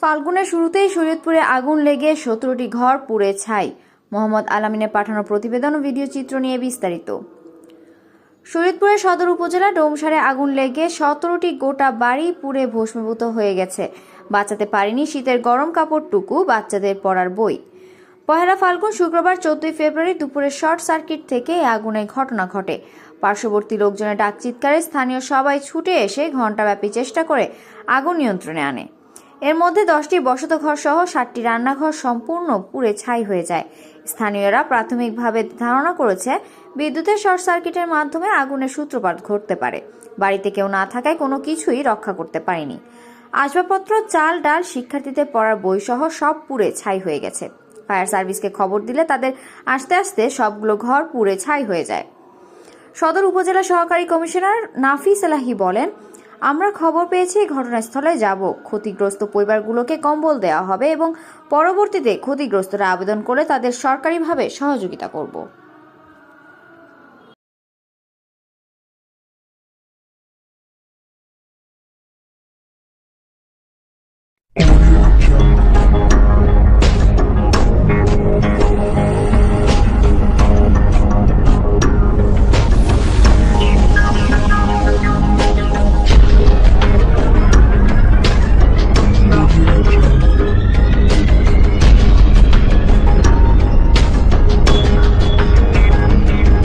ফাল্গুনের শুরুতেই শরীয়তপুরে আগুন লেগে সতেরোটি ঘর পুড়ে ছাই। মোহাম্মদ আলামিনের পাঠানো প্রতিবেদন ও ভিডিও চিত্র নিয়ে বিস্তারিত। শরীয়তপুরের সদর উপজেলা ডোমসারে আগুন লেগে সতেরোটি গোটা বাড়ি পুড়ে ভস্মীভূত হয়ে গেছে। বাঁচাতে পারেনি শীতের গরম কাপড়টুকু, বাচ্চাদের পড়ার বই। পহেলা ফাল্গুন শুক্রবার চোদ্দই ফেব্রুয়ারি দুপুরে শর্ট সার্কিট থেকে আগুনের ঘটনা ঘটে। পার্শ্ববর্তী লোকজনের ডাক চিৎকারে স্থানীয় সবাই ছুটে এসে ঘণ্টাব্যাপী চেষ্টা করে আগুন নিয়ন্ত্রণে আনে। এর মধ্যে দশটি বসত ঘর সহ ষাটটি রান্নাঘর সম্পূর্ণ পুড়ে ছাই হয়ে যায়। স্থানীয়রা প্রাথমিকভাবে ধারণা করেছে, বিদ্যুতের শর্ট সার্কিটের মাধ্যমে আগুনের সূত্রপাত ঘটতে পারে। বাড়িতে কেউ না থাকায় কোনো কিছুই রক্ষা করতে পারেনি। আসবাবপত্র, চাল, ডাল, শিক্ষার্থীদের পড়ার বই সহ সব পুড়ে ছাই হয়ে গেছে। ফায়ার সার্ভিসকে খবর দিলে তাদের আস্তে আস্তে সবগুলো ঘর পুড়ে ছাই হয়ে যায়। সদর উপজেলা সহকারী কমিশনার নাফিস এলাহি বলেন আমরা খবর পেয়েছি, ঘটনাস্থলে যাব। ক্ষতিগ্রস্ত পরিবারগুলোকে কম্বল দেওয়া হবে এবং পরবর্তীতে ক্ষতিগ্রস্তরা আবেদন করে তাদের সরকারিভাবে সহযোগিতা করব।